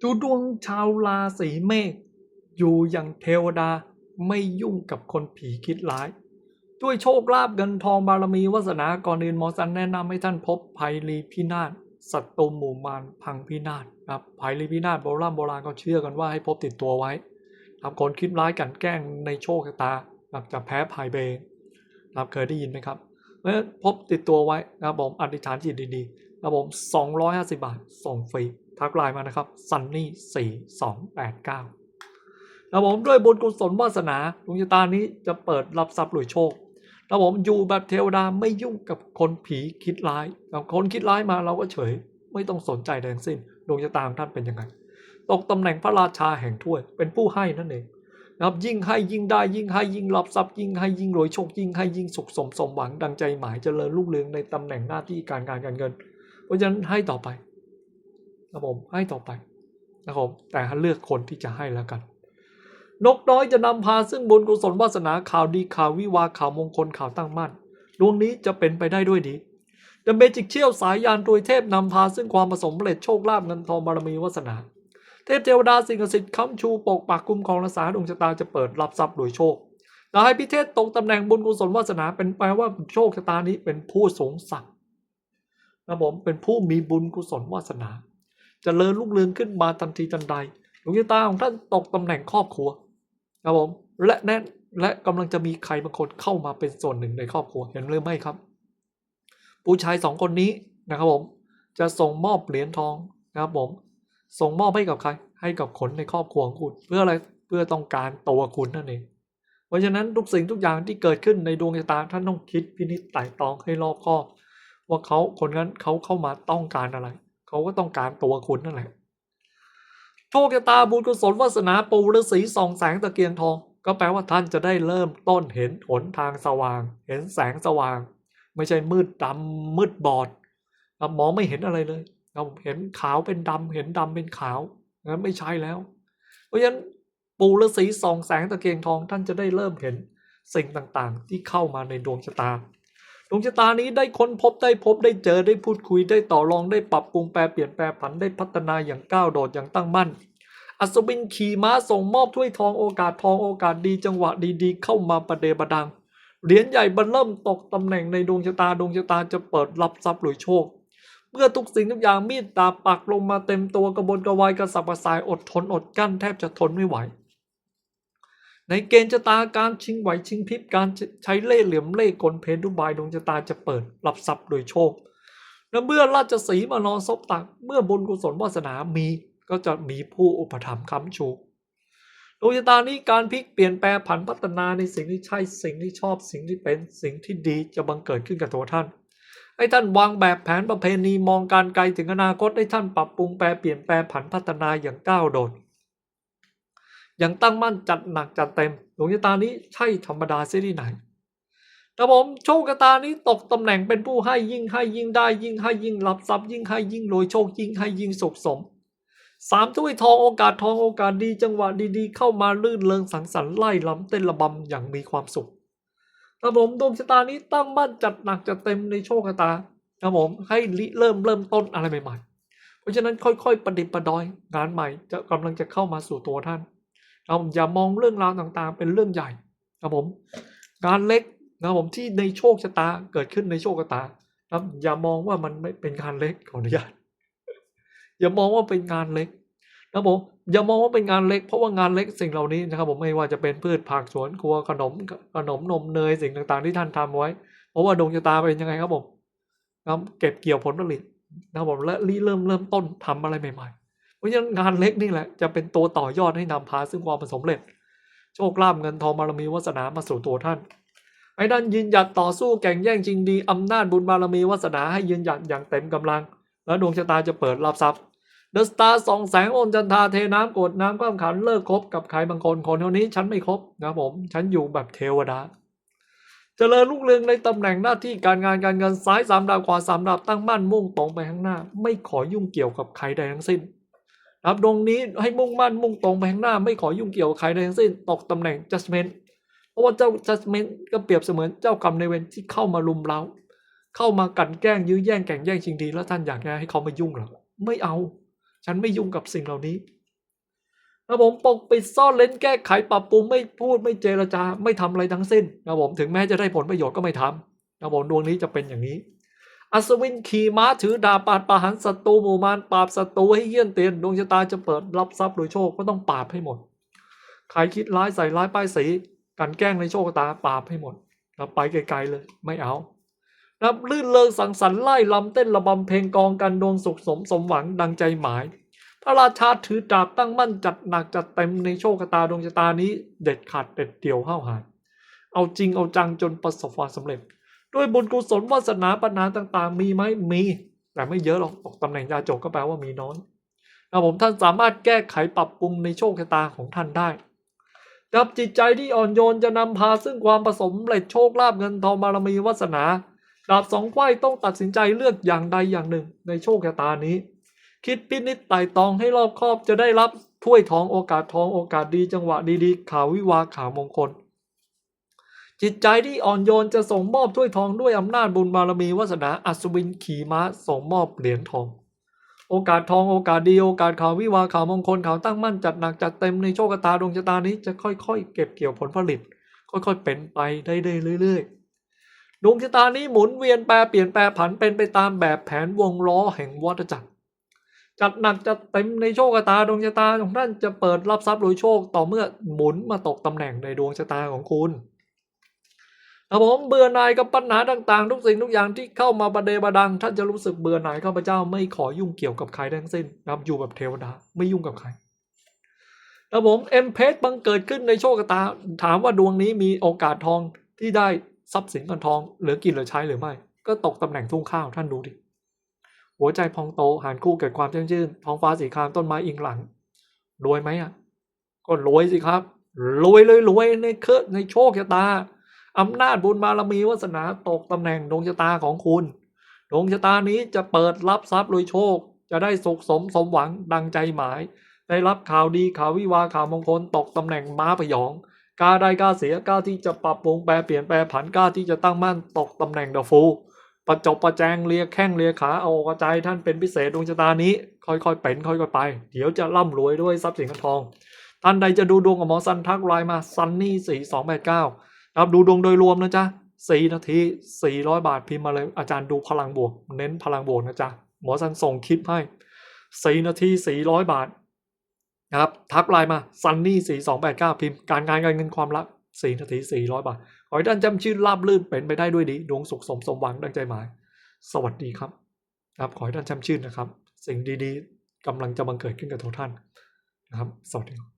ดูดวงชาวราศีเมษอยู่อย่างเทวดาไม่ยุ่งกับคนผีคิดร้าย ด้วยโชคลาภเงินทองบารมีวาสนาก่อนอื่นหมอสันแนะนำให้ท่านพบภัยรีพินาศศัตรูหมู่มารพังพินาศครับภัยรีพินาศโบราณโบราณก็เชื่อกันว่าให้พบติดตัวไว้ครับคนคิดร้ายกันแกล้งในโชคชะตาครับจะแพ้ภัยเบงครับเคยได้ยินไหมครับเพพบติดตัวไว้นะครับผมอธิษฐานจิตดีๆครับผม250 บาทส่งฟรี ทักไลน์มานะครับ sunny 4289ครับผมด้วยบุญกุศลวาสนาดวงชะตานี้จะเปิดรับทรัพย์รวยโชคครับผมอยู่แบบเทวดาไม่ยุ่งกับคนผีคิดร้ายกับคนคิดร้ายมาเราก็เฉย ไม่ต้องสนใจแดงสิ้นดวงชะตาของท่านเป็นยังไงตกตำแหน่งพระราชาแห่งถ้วย เป็นผู้ให้นั่นเองนะครับยิ่งให้ยิ่งได้ยิ่งให้ยิ่งรับทรัพย์ยิ่งให้ยิ่งรวยโชคยิ่งให้ยิ่งสุขสมสมหวังดังใจหมายเจริญรุ่งเรืองในตำแหน่งหน้าที่การงานการเงิน เพราะฉะนั้นให้ต่อไป ครับผมให้ต่อไปนะครับแต่เลือกคนที่จะให้แล้วกัน นกน้อยจะนำพาซึ่งบุญกุศลวาสนาข่าวดีข่าววิวาข่าวมงคลข่าวตั้งมั่นดวงนี้จะเป็นไปได้ด้วยดี The Magic เชี่ยวสายยานตัวยเทพนำพาซึ่งความประสมเร็จโชคลาภเงินทองบารมีวาสนา เทพเทวดาสิ่งศักดิ์สิทธิ์ค้ำชูปกปักคุ้มครองรักษาดวงชะตาจะเปิดรับทรัพย์โดยโชคแต่ให้พิเทศตรงตำแหน่งบุญกุศลวาสนาเป็นแปลว่าโชคชะตานี้เป็นผู้สูงสักนะผมเป็นผู้มีบุญกุศลวาสนา จเจริญรุ่งเรืองขึ้นมาทันทีทันใดดวงชะตาของท่านตกตำแหน่งครอบครัวครับผมและแน่และกำลังจะมีใครบางคนเข้ามาเป็นส่วนหนึ่งในครอบครัวเห็นหรือไม่ครับ ผู้ชายสองคนนี้นะครับผมจะส่งมอบเหรียญทองนะครับผมส่งมอบให้กับใครให้กับคนในครอบครัวของคุณ เพื่ออะไรเพื่อต้องการตัวคุณนั่นเองเพราะฉะนั้นทุกสิ่งทุกอย่างที่เกิดขึ้นในดวงชะตาท่านต้องคิดพินิจไต่ตรองให้รอบคอบว่าเขาคนนั้นเขาเข้ามาต้องการอะไร เขาก็ต้องการตัวคุณนั่นแหละโชคชะตาบุญกุศลวาสนาปูฤาษีส่องแสงตะเกียงทอง ก็แปลว่าท่านจะได้เริ่มต้นเห็นหนทางสว่าง เห็นแสงสว่าง ไม่ใช่มืดดำมืดบอดมองไม่เห็นอะไรเลยเราเห็นขาวเป็นดำเห็นดำเป็นขาวงั้นไม่ใช่แล้ว เพราะฉะนั้นปูฤาษีส่องแสงตะเกียงทองท่านจะได้เริ่มเห็นสิ่งต่างๆ ที่เข้ามาในดวงชะตา ดวงชะตานี้ได้ค้นพบได้พบได้เจอได้พูดคุยได้ต่อรองได้ปรับปรุงแปรเปลี่ยนแปลผันได้พัฒนาอย่างก้าวโดดอย่างตั้งมั่น อัศวินขี่ม้าส่งมอบถ้วยทองโอกาสทองโอกาสดีจังหวะดีๆ เข้ามาประเดประดังเหรียญใหญ่บันเริ่มตกตำแหน่งในดวงชะตาดวงชะตาจะเปิดรับทรัพย์หรือโชค เมื่อทุกสิ่งทุกอย่างมีดตาปักลงมาเต็มตัวกระบวนกระวายกระสับกระส่ายอดทนอดกั้นแทบจะทนไม่ไหว ในเกณฑ์ชะตาการชิงไหวชิงพริบการใช้เล่ห์เหลี่ยมเล่กลเพนทุบายดวงชะตาจะเปิดรับทรัพย์โดยโชคและเมื่อราชสีมานอนซบตักเมื่อบุญกุศลวาสนามีก็จะมีผู้อุปถัมภ์ค้ำชูดวงชะตานี้การพลิกเปลี่ยนแปลงผันพัฒนาในสิ่งที่ใช่สิ่งที่ชอบสิ่งที่เป็นสิ่งที่ดีจะบังเกิดขึ้นกับตัวท่าน ให้ท่านวางแบบแผนประเพณีมองการไกลถึงอนาคตให้ท่านปรับปรุงแปลเปลี่ยนแปลงผันพัฒนาอย่างก้าวโดด ย่างตั้งมั่นจัดหนักจัดเต็มดวงชะตานี้ใช่ธรรมดาเสียที่ไหนแต่ผมโชคชะตานี้ตกตำแหน่งเป็นผู้ให้ยิ่งให้ยิ่งได้ยิ่งให้ยิ่งรับทรัพย์ยิ่งให้ยิ่งรวยโชคยิ่งให้ยิ่งสุขสมสามถ้วยทองโอกาสทองโอกาสดีจังหวะดีๆ เข้ามาลื่นเริงสังสรรค์ไล่ล้ำเต้นระบำอย่างมีความสุขครับผมดวงชะตานี้ตั้งมั่นจัดหนักจัดเต็มในโชคชะตาครับผมให้ริเริ่มเริ่มต้นอะไรใหม่ๆ เพราะฉะนั้นค่อยๆประดิษฐ์ประดอยงานใหม่จะกำลังจะเข้ามาสู่ตัวท่าน ครับผมอย่ามองเรื่องราวต่างๆ เป็นเรื่องใหญ่ครับผมงานเล็กนะครับผมที่ในโชคชะตาเกิดขึ้นในโชคชะตาครับอย่ามองว่ามันไม่เป็นงานเล็กขออนุญาตอย่ามองว่าเป็นงานเล็กนะครับผมอย่ามองว่าเป็นงานเล็ก เพราะว่างานเล็กสิ่งเหล่านี้นะครับผมไม่ว่าจะเป็นพืชผักสวนครัวขนมขนมนมเนยสิ่งต่างๆ ที่ท่านทำไว้ เพราะว่าดวงชะตาเป็นยังไงครับผมครับเก็บเกี่ยวผลผลิตนะครับผมและรีเริ่มเริ่มต้นทำอะไรใหม่ ๆ ราะฉะนั้นงานเล็กนี่แหละจะเป็นตัวต่อยอดให้นำพาซึ่งความสำเร็จ โชคลาภเงินทองบารมีวาสนามาสู่ตัวท่านให้ท่านยืนหยัดต่อสู้แข่งแย่งชิงดีอำนาจบุญบารมีวาสนาให้ยืนหยัดอย่างเต็มกำลัง และดวงชะตาจะเปิดรับทรัพย์เดอะสตาร์สองแสงโอนจันทาเทน้ำกดน้ำก้ามขันเลิกคบกับใครบางคนคนเท่านี้ฉันไม่คบนะผม ฉันอยู่แบบเทวดาจเจริญรุ่งเรืองในตำแหน่งหน้าที่การงานการเงินซ้ายสามดาวขวาสามดาวตั้งมั่นมุ่งตรงไปข้างหน้า ไม่ขอยุ่งเกี่ยวกับใครใดทั้งสิ้น ครับตรงนี้ให้มุ่งมั่นมุ่งตรงไปข้างหน้าไม่ขอยุ่งเกี่ยวใครใดทั้งสิ้นตกตำแหน่ง judgment เพราะว่าเจ้า judgment ก็เปรียบเสมือนเจ้ากรรมในเวรที่เข้ามาลุมเราเข้ามากันแกล้งยื้อแย่งแข่งแย่งชิงดี แล้วท่านอยากให้เขามายุ่งหรอไม่เอา ฉันไม่ยุ่งกับสิ่งเหล่านี้นะผมปกปิดซ่อนเล้นแก้ไขปรับปรุงไม่พูดไม่เจรจาไม่ทำอะไรทั้งสิ้นนะผมถึงแม้จะได้ผลประโยชน์ก็ไม่ทำนะผมดวงนี้จะเป็นอย่างนี้ อัศวินขี่ม้าถือดาบปาดประหารศัตรูหมู่มารปราบศัตรูให้เยี่ยนเตียนดวงชะตาจะเปิดรับทรัพย์โดยโชคก็ต้องปราบให้หมด ใครคิดร้ายใส่ร้ายป้ายสีกันแกล้งในโชคชะตาปราบให้หมดนะไปไกลๆเลยไม่เอานะลื่นเลิงสังสรรค์ไล่ลำเต้นระบำเพลงกองกันดวงสุขสมสมหวังดังใจหมาย พระราชาถือดาบตั้งมั่นจัดหนักจัดเต็มในโชคชะตาดวงชะตานี้ เด็ดขาดเด็ดเดี่ยวห้าวหาญเอาจริงเอาจังจนประสบความสำเร็จ ด้วยบุญกุศลวาสนาปัญหาต่าง ๆ มีไหมมี แต่ไม่เยอะหรอกบอกตำแหน่งยาจกก็แปลว่ามีน้อยนะผมท่านสามารถแก้ไขปรับปรุงในโชคชะตาของท่านได้ดับจิตใจที่อ่อนโยนจะนำพาซึ่งความประสมเร็จโชคลาภเงินทองบารมีวาสนาดาบสองไขว้ต้องตัดสินใจเลือกอย่างใดอย่างหนึ่งในโชคชะตานี้ คิดพินิจไต่ตองให้รอบคอบจะได้รับถ้วยทองโอกาสทองโอกาสดีจังหวะดีๆข่าววิวาข่าวมงคล จิตใจที่อ่อนโยนจะส่งมอบถ้วยทองด้วยอำนาจบุญบารมีวาสนาอัศวินขี่ม้าส่งมอบเหรียญทอง โอกาสทองโอกาสดีโอกาสข่าววิวาข่าวมงคลข่าวตั้งมั่นจัดหนักจัดเต็มในโชคชะตาดวงชะตานี้จะค่อยๆ เก็บเกี่ยวผลผลิต ค่อยๆเป็นไปได้เรื่อยๆดวงชะตานี้หมุนเวียนแปรเปลี่ยนแปรผันเป็นไปตามแบบแผนวงล้อแห่งวัฏจักรจัดหนักจัดเต็มในโชคชะตาดวงชะตาของท่านจะเปิดรับทรัพย์โดยโชคต่อเมื่อหมุนมาตกตำแหน่งในดวงชะตาของคุณ ครับผมเบื่อหน่ายกับปัญหาต่างๆ ทุกสิ่งทุกอย่างที่เข้ามาประเดประดัง ท่านจะรู้สึกเบื่อหน่ายข้าพเจ้าไม่ขอยุ่งเกี่ยวกับใครทั้งสิ้นนะครับอยู่แบบเทวดาไม่ยุ่งกับใครครับผมเอ็มเพสบังเกิดขึ้นในโชคชะตา ถามว่าดวงนี้มีโอกาสทองที่ได้ทรัพย์สินเงินทองเหลือกินเหลือใช้หรือไม่ ก็ตกตำแหน่งทุ่งข้าวท่านดูดิหัวใจพองโตหานคู่เกิดความแช่มชื่นท้องฟ้าสีครามต้นไม้อิงหลังรวยไหมอะก็รวยสิครับรวยเลยรวยในเครือในโชคชะตา อำนาจบุญบารมีวาสนาตกตำแหน่งดวงชะตาของคุณ ดวงชะตานี้จะเปิดรับทรัพย์โดยโชค จะได้สุขสมสมหวังดังใจหมาย ได้รับข่าวดีข่าววิวาข่าวมงคลตกตำแหน่งม้าพยองกล้าได้กล้าเสียกล้าที่จะปรับปรุงแปรเปลี่ยนแปรผันกล้าที่จะตั้งมั่นตกตำแหน่งเดอะฟูประจบประแจงเลียแข้งเลียขาเอากระจายท่านเป็นพิเศษดวงชะตานี้ ค่อยๆเป็นค่อยๆไป เดี๋ยวจะร่ำรวยด้วยทรัพย์สินเงินทอง ท่านใดจะดูดวงกับหมอซันทักไลน์มาซันนี่สี่สองแปดเก้า ครับดูดวงโดยรวมนะจ๊ะสี่นาทีสี่ร้อยบาทพิมพ์มาเลยอาจารย์ดูพลังบวก เน้นพลังบวกนะจ๊ะหมอซันส่งคลิปให้สี่นาทีสี่ร้อยบาทนะครับทักไลน์มาซันนี่สี่สองแปดเก้าพิมพ์การงานการเงินความรักสี่นาทีสี่ร้อยบาท ขอให้ท่านจำชื่อราบลื่นเป็นไปได้ด้วยดีดวงสุขสมสมหวังดังใจหมาย สวัสดีครับครับขอให้ท่านจำชื่นนะครับ สิ่งดีๆกำลังจะบังเกิดขึ้นกับทุกท่านนะครับ สวัสดีครับ